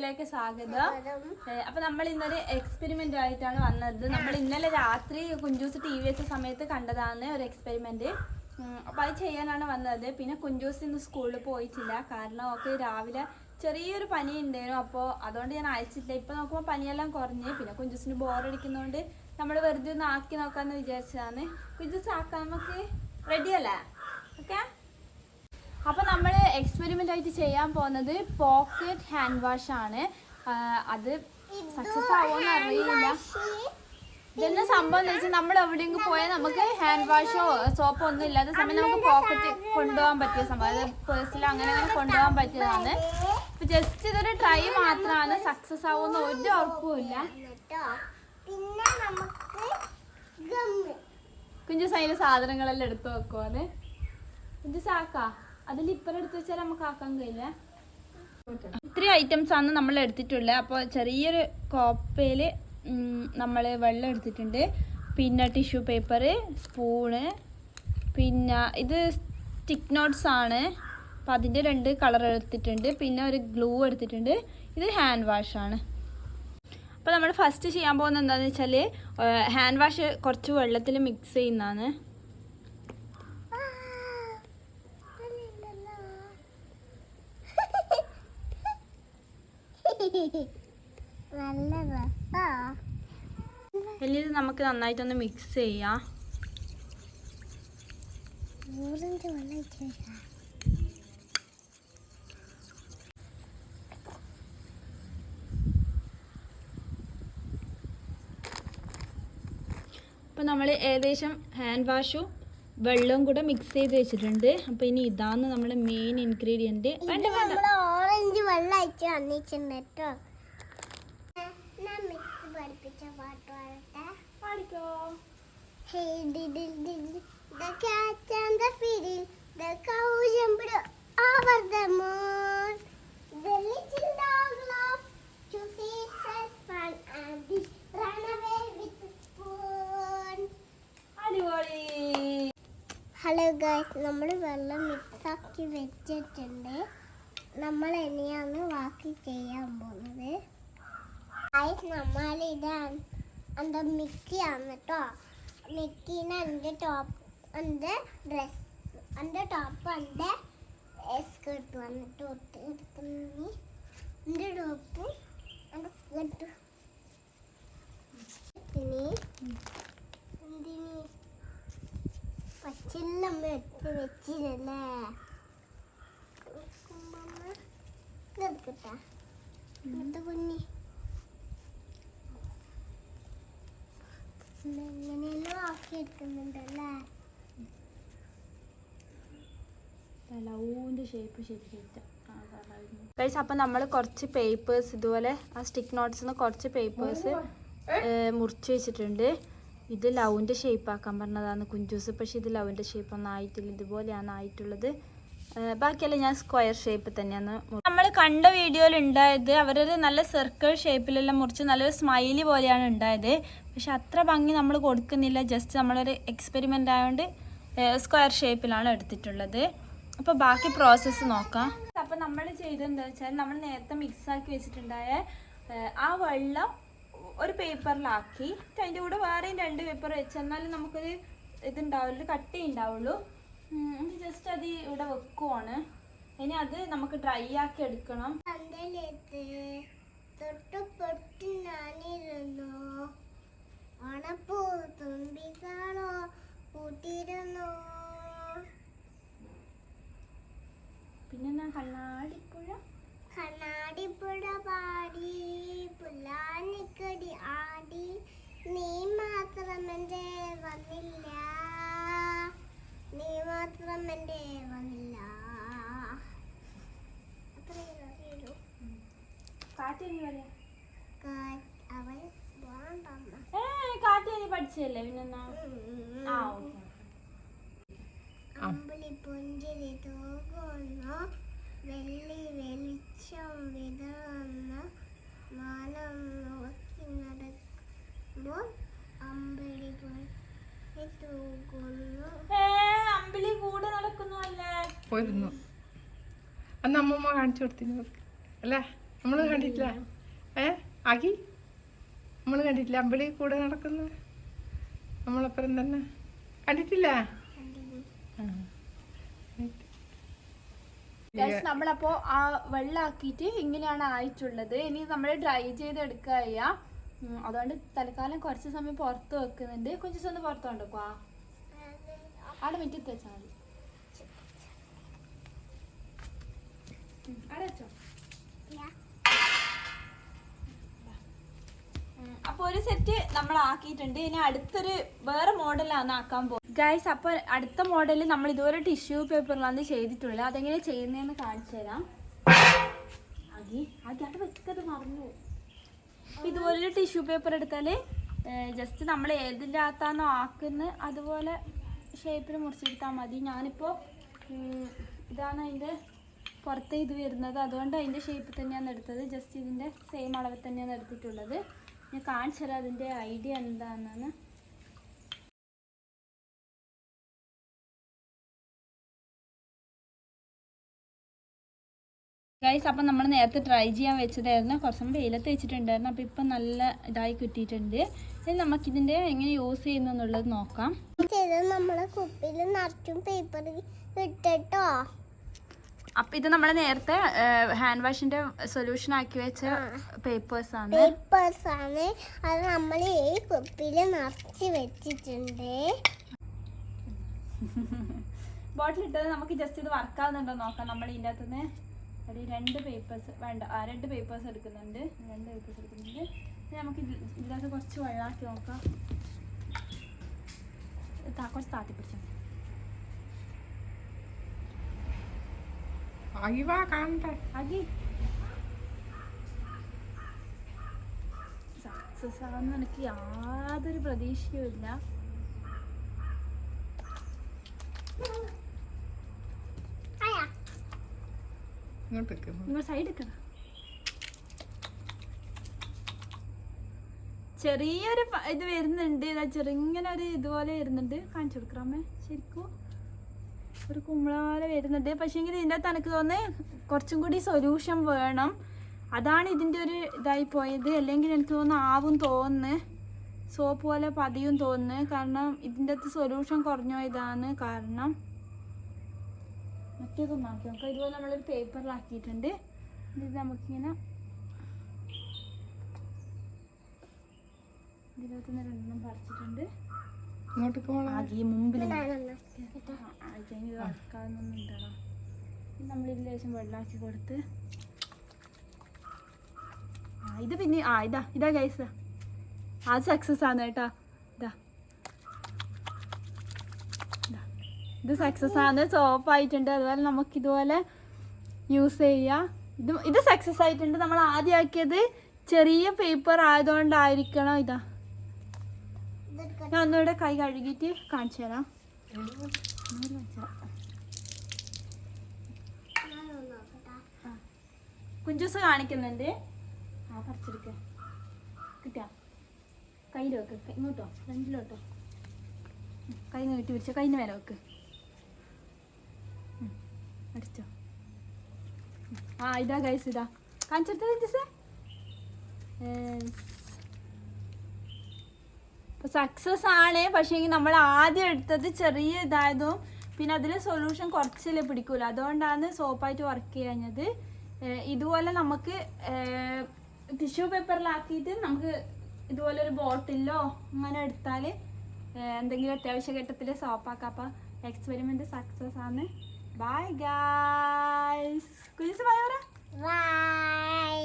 വീഡിയോയിലേക്ക് സ്വാഗതം. അപ്പൊ നമ്മൾ ഇന്നൊരു എക്സ്പെരിമെന്റ് ആയിട്ടാണ് വന്നത്. നമ്മൾ ഇന്നലെ രാത്രി കുഞ്ചൂസ് ടി വി വെച്ച സമയത്ത് കണ്ടതാണ് ഒരു എക്സ്പെരിമെന്റ് അപ്പൊ അത് ചെയ്യാനാണ് വന്നത്. പിന്നെ കുഞ്ചൂസ് ഇന്ന് സ്കൂളിൽ പോയിട്ടില്ല. കാരണം ഒക്കെ രാവിലെ ചെറിയൊരു പനി ഉണ്ടായിരുന്നു അപ്പോൾ അതുകൊണ്ട് ഞാൻ അയച്ചിട്ടില്ല. ഇപ്പൊ നോക്കുമ്പോൾ പനിയെല്ലാം കുറഞ്ഞ്. പിന്നെ കുഞ്ചൂസിന് ബോറടിക്കുന്നതുകൊണ്ട് നമ്മൾ വെറുതെ ഒന്ന് ആക്കി നോക്കാന്ന് വിചാരിച്ചതാണ്. കുഞ്ചൂസ് ആക്കാൻ നമുക്ക് റെഡി അല്ലേ? ഓക്കെ അപ്പൊ നമ്മൾ എക്സ്പെരിമെന്റ് ആയിട്ട് ചെയ്യാൻ പോകുന്നത് പോക്കറ്റ് ഹാൻഡ് വാഷ് ആണ്. അത് സക്സസ് ആവുമെന്ന് അറിയില്ല. ഇതെന്നെ സംഭവം എന്ന് വെച്ചാൽ നമ്മൾ എവിടെയെങ്കിലും പോയാൽ നമുക്ക് ഹാൻഡ് വാഷോ സോപ്പോ ഒന്നും ഇല്ലാത്ത സമയം നമുക്ക് പോക്കറ്റ് കൊണ്ടുപോകാൻ പറ്റിയ സംഭവം. അതായത് പേഴ്സിൽ അങ്ങനെ അങ്ങനെ കൊണ്ടുപോകാൻ പറ്റിയതാണ്. ഇപ്പൊ ജസ്റ്റ് ഇതൊരു ട്രൈ മാത്രമാണ് സക്സസ് ആവുമെന്ന് ഒരു ഉറപ്പുമില്ല പിന്നെ നമുക്ക് കുഞ്ചു സൈന സാധനങ്ങളെല്ലാം എടുത്തു വെക്കുവാണ്. കുഞ്ചു സാക്കാ അതിൽ ഇപ്പം എടുത്ത് വെച്ചാൽ നമുക്ക് ആക്കാൻ കഴിയില്ല. ഇത്രയും ഐറ്റംസ് ആണ് നമ്മൾ എടുത്തിട്ടുള്ളത് അപ്പോൾ ചെറിയൊരു കോപ്പയിൽ നമ്മൾ വെള്ളം എടുത്തിട്ടുണ്ട്. പിന്നെ ടിഷ്യൂ പേപ്പർ സ്പൂണ് പിന്നെ ഇത് സ്റ്റിക്ക് നോട്ട്സ് ആണ്. അപ്പോൾ അതിന്റെ രണ്ട് കളർ എടുത്തിട്ടുണ്ട്. പിന്നെ ഒരു ഗ്ലൂ എടുത്തിട്ടുണ്ട്. ഇത് ഹാൻഡ് വാഷ് ആണ്. അപ്പോൾ നമ്മൾ ഫസ്റ്റ് ചെയ്യാൻ പോകുന്നത് എന്താണെന്ന് വെച്ചാൽ ഹാൻഡ് വാഷ് കുറച്ച് വെള്ളത്തിൽ മിക്സ് ചെയ്യുന്നതാണ് നല്ല രസാ വലിയത് നമുക്ക് നന്നായിട്ടൊന്ന് മിക്സ് ചെയ്യാം. അപ്പോൾ നമ്മൾ ഏകദേശം ഹാൻഡ് വാഷും വെള്ളവും കൂടെ മിക്സ് ചെയ്ത് വെച്ചിട്ടുണ്ട്. അപ്പോൾ ഇനി ഇതാണ് നമ്മുടെ മെയിൻ ഇൻഗ്രീഡിയന്റ് വേണ്ട വേണ്ട. ഇഞ്ച് വെള്ളം അയച്ച് വന്നിട്ടുണ്ട് കേട്ടോ. പഠിപ്പിച്ച പാട്ട് പാടട്ടെ? പാടിക്കോ? ഹലോ ഗായ് നമ്മൾ വെള്ളം മിക്സ് ആക്കി വെച്ചിട്ടുണ്ട്. നമ്മൾ ഇനിയാണ് ബാക്കി ചെയ്യാൻ പോകുന്നത്. നമ്മൾ ഇത് എന്റെ മിക്കിയാണ് കേട്ടോ. മിക്കീനെ എന്റെ ടോപ്പ് എന്റെ ഡ്രസ് എന്റെ ടോപ്പ് എന്റെ സ്കേർട്ട് വന്നിട്ട് ഒട്ട് എടുക്കുന്ന. എന്റെ ടോപ്പ് എന്റെ സ്കേർട്ട് ഇനി എന്തിനീ? പച്ചിലമ്മ എടുത്ത് വെച്ചിരല്ലേ എടുക്കട്ടെ എന്നിട്ട് കുഞ്ഞി? എങ്ങനെയല്ലോ ആക്കി എടുക്കുന്നുണ്ടല്ലേ? ലൗവിന്റെ ഷേപ്പ് ശരിക്കും അപ്പം നമ്മൾ കുറച്ച് പേപ്പേഴ്സ് ഇതുപോലെ ആ സ്റ്റിക്ക് നോട്ട്സ് കുറച്ച് പേപ്പേഴ്സ് മുറിച്ച് വെച്ചിട്ടുണ്ട്. ഇത് ലവിന്റെ ഷേപ്പ് ആക്കാൻ പറഞ്ഞതാണ് കുഞ്ചൂസ്. പക്ഷെ ഇത് ലവിന്റെ ഷേപ്പ് ഒന്നും ആയിട്ടില്ല. ഇതുപോലെയാണ് ആയിട്ടുള്ളത്. ബാക്കിയല്ല ഞാൻ സ്ക്വയർ ഷേപ്പ് തന്നെയാണ് കണ്ട വീഡിയോയിൽ ഉണ്ടായത് അവരൊരു നല്ല സർക്കിൾ ഷേപ്പിലെല്ലാം മുറിച്ച് നല്ലൊരു സ്മൈലി പോലെയാണ് ഉണ്ടായത്. പക്ഷെ അത്ര ഭംഗി നമ്മൾ കൊടുക്കുന്നില്ല. ജസ്റ്റ് നമ്മളൊരു എക്സ്പെരിമെന്റ് ആയതുകൊണ്ട് സ്ക്വയർ ഷേപ്പിലാണ് എടുത്തിട്ടുള്ളത്. അപ്പോൾ ബാക്കി പ്രോസസ്സ് നോക്കാം. അപ്പോൾ നമ്മൾ ചെയ്തെന്താ വെച്ചാൽ നമ്മൾ നേരത്തെ മിക്സ് ആക്കി വെച്ചിട്ടുണ്ടായ ആ വെള്ളം ഒരു പേപ്പറിലാക്കി അതിന്റെ കൂടെ വേറെയും രണ്ട് പേപ്പർ വെച്ച് എന്നാലും നമുക്കൊരു ഇതുണ്ടാവുള്ളൂ കട്ടി ഉണ്ടാവുള്ളൂ ജസ്റ്റ് അത് ഇവിടെ വെക്കുവാണ്. ഇനി അത് നമുക്ക് ഡ്രൈ ആക്കി എടുക്കണം. തൊട്ട് പൊട്ടി പഠിച്ചല്ലേ പിന്നെന്നാ? ആ ഓക്കെ അമ്പിളി പുഞ്ചിരി തൂകുന്നു വെള്ളി വെളിച്ചം വിതറുന്നു മാനം നോക്കി നടക്കുമ്പോൾ അമ്പിളി പുഞ്ചിരി തൂകുന്നു അമ്പിളി കൂടെ നടക്കുന്നു അല്ലേ? പോയിരുന്നു. അന്ന് അമ്മമ്മ കാണിച്ചു കൊടുത്തിരുന്നു. അല്ലേ? നമ്മൾ കണ്ടിട്ടില്ല. ഏ ആകി നമ്മൾ കണ്ടിട്ടില്ല. അമ്പിളി കൂടെ നടക്കുന്ന. നമ്മളപ്പുറം തന്നെ. കണ്ടിട്ടില്ല? നമ്മളപ്പോ ആ വെള്ളാക്കിയിട്ട് ഇങ്ങനെയാണ് ആയിട്ടുള്ളത്. ഇനി നമ്മൾ ഡ്രൈ ചെയ്ത് എടുക്കുക ചെയ്യാം അതുകൊണ്ട് തൽക്കാലം കുറച്ച് സമയം പുറത്ത് വെക്കുന്നുണ്ട്. കുറച്ച് ദിവസം ഒന്ന് പുറത്ത് കൊണ്ടുപോവാ അവിടെ മിറ്റത്ത് വെച്ചാൽ മതി. അവിടെ ഒരു സെറ്റ് നമ്മൾ ആക്കിയിട്ടുണ്ട് ഇനി അടുത്തൊരു വേറെ മോഡലാണ് ആക്കാൻ പോകും ഗൈസ് അപ്പൊ അടുത്ത മോഡൽ നമ്മൾ ഇതുവരെ ടിഷ്യൂ പേപ്പറിലാണ് ചെയ്തിട്ടുള്ളത്. അതെങ്ങനെ ചെയ്യുന്നതെന്ന് കാണിച്ചു തരാം. അതി വെക്കത് മറന്നു ഇതുപോലൊരു ടിഷ്യൂ പേപ്പർ എടുത്താൽ ജസ്റ്റ് നമ്മൾ ഏതിന്റെ അകത്താണോ ആക്കുന്നത് അതുപോലെ ഷേപ്പിൽ മുറിച്ചെടുത്താൽ മതി. ഞാനിപ്പോൾ ഇതാണ് അതിന്റെ പുറത്ത് ഇത് വരുന്നത്. അതുകൊണ്ട് അതിന്റെ ഷേപ്പ് തന്നെയാണ് എടുത്തത്. ജസ്റ്റ് ഇതിന്റെ സെയിം അളവിൽ തന്നെയാണ് എടുത്തിട്ടുള്ളത്. ഞാൻ കാണിച്ചു തരാം അതിന്റെ ഐഡിയ എന്താണെന്നാണ്. ഗൈസ് അപ്പം നമ്മൾ നേരത്തെ ട്രൈ ചെയ്യാൻ വെച്ചതായിരുന്നു. കുറച്ചും വെയിലത്ത് വെച്ചിട്ടുണ്ടായിരുന്നു. അപ്പം ഇപ്പം നല്ല ഇതായി കിട്ടിയിട്ടുണ്ട്. ഇനി നമുക്കിതിന്റെ എങ്ങനെ യൂസ് ചെയ്യുന്നു എന്നുള്ളത് നോക്കാം നമ്മളെ കുപ്പിയിൽ നിറച്ചും പേപ്പർ ഇട്ടിട്ടോ? അപ്പം ഇത് നമ്മൾ നേരത്തെ ഹാൻഡ് വാഷിന്റെ സൊല്യൂഷൻ ആക്കി വെച്ച പേപ്പേഴ്സ് ആണ്. പേപ്പേഴ്സ് ആണ്. അത് നമ്മൾ ഈ കുപ്പിയിൽ നിറച്ച് വെച്ചിട്ടുണ്ട്. ബോട്ടിൽ ഇട്ടത് നമുക്ക് ജസ്റ്റ് ഇത് വർക്ക് ആവുന്നുണ്ടോ നോക്കാം. നമ്മൾ ഇതിന്റെ അകത്ത് നിന്ന് ഒരു രണ്ട് പേപ്പേഴ്സ് വേണ്ട ആ രണ്ട് പേപ്പേഴ്സ് എടുക്കുന്നുണ്ട്. രണ്ട് പേപ്പേഴ്സ് എടുക്കുന്നുണ്ട്. നമുക്ക് ഇതിനകത്ത് കുറച്ച് വെള്ളമാക്കി നോക്കാം. കുറച്ച് താത്തി പിടിച്ചാൽ va, കാണട്ടെ. അജി സക്സസ് ആവുന്ന എനിക്ക് യാതൊരു പ്രതീക്ഷയുമില്ല ചെറിയൊരു ഇത് വരുന്നുണ്ട്. ഇതാ ചെറുങ്ങനെ ഒരു ഇതുപോലെ വരുന്നുണ്ട്. കാണിച്ചു കൊടുക്കാമേ ശരിക്കും? ഒരു കുമ്പളമാല വരുന്നുണ്ട് പക്ഷേങ്കിൽ ഇതിന്റെ അകത്ത് എനിക്ക് കുറച്ചും കൂടി സൊല്യൂഷൻ വേണം. അതാണ് ഇതിന്റെ ഒരു ഇതായി പോയത്. അല്ലെങ്കിൽ എനിക്ക് തോന്നുന്നു ആവും തോന്നുന്നു. സോപ്പ് പോലെ പതിയും തോന്നുന്നു. കാരണം ഇതിന്റെ അകത്ത് സൊല്യൂഷൻ കുറഞ്ഞോ ഇതാണ് കാരണം. മറ്റേതൊന്നും ആക്കി നോക്കാം. ഇതുപോലെ നമ്മളൊരു പേപ്പറിലാക്കിയിട്ടുണ്ട് ഇത് നമുക്കിങ്ങനെ ഇതിനകത്തുനിന്ന് രണ്ടെണ്ണം പറിച്ചിട്ടുണ്ട്. ഇങ്ങോട്ടേക്ക് പോകണം ആകെ മുമ്പിൽ ലേശം വെള്ളമാക്കി കൊടുത്ത്. ആ ഇത് പിന്നെ ആ ഇതാ ഇതാ ഗൈസ് ആ സക്സസ് ആണ് കേട്ടാ. ഇതാ. ഇതാ. ഇത് സക്സസ് ആണ്. സോപ്പ് ആയിട്ടുണ്ട്. അതുപോലെ നമുക്ക് ഇതുപോലെ യൂസ് ചെയ്യാം. ഇത് ഇത് സക്സസ് ആയിട്ടുണ്ട്. നമ്മൾ ആദ്യമാക്കിയത് ചെറിയ പേപ്പർ ആയതുകൊണ്ടായിരിക്കണം ഇതാ. ഞാൻ ഒന്നുകൂടെ കൈ കഴുകിയിട്ട് കാണിച്ചു തരാം. കുഞ്ചൂസ് കാണിക്കുന്നുണ്ട്. ആ പറിച്ചെടുക്ക. കിട്ടാ കയ്യിൽ വെക്ക്. ഇങ്ങോട്ടോ. ഫ്രണ്ടിലോട്ടോ. കൈ നീട്ടി പിടിച്ച? കൈന്ന് മേലെ വെക്ക്. അടിച്ചോ. ആ ഇതാ ഗൈസ് ഇതാ. കാണിച്ചെടുത്തത് കുഞ്ചൂസേ? സക്സസ് ആണ്. പക്ഷേ നമ്മൾ ആദ്യം എടുത്തത് ചെറിയ ഇതായതും പിന്നെ അതിൽ സൊല്യൂഷൻ കുറച്ചല്ലേ പിടിക്കൂല അതുകൊണ്ടാണ് സോപ്പായിട്ട് വർക്ക് ചെയ്യുന്നത് ഇതുപോലെ നമുക്ക് ടിഷ്യൂ പേപ്പറിലാക്കിയിട്ട് നമുക്ക് ഇതുപോലെ ഒരു ബോട്ടിലോ അങ്ങനെ എടുത്താൽ എന്തെങ്കിലും അത്യാവശ്യ ഘട്ടത്തിൽ സോപ്പാക്കാം അപ്പം എക്സ്പെരിമെന്റ് സക്സസ് ആണ്. ബൈ ഗായ്സ് കുലിസ് ബൈ ബൈ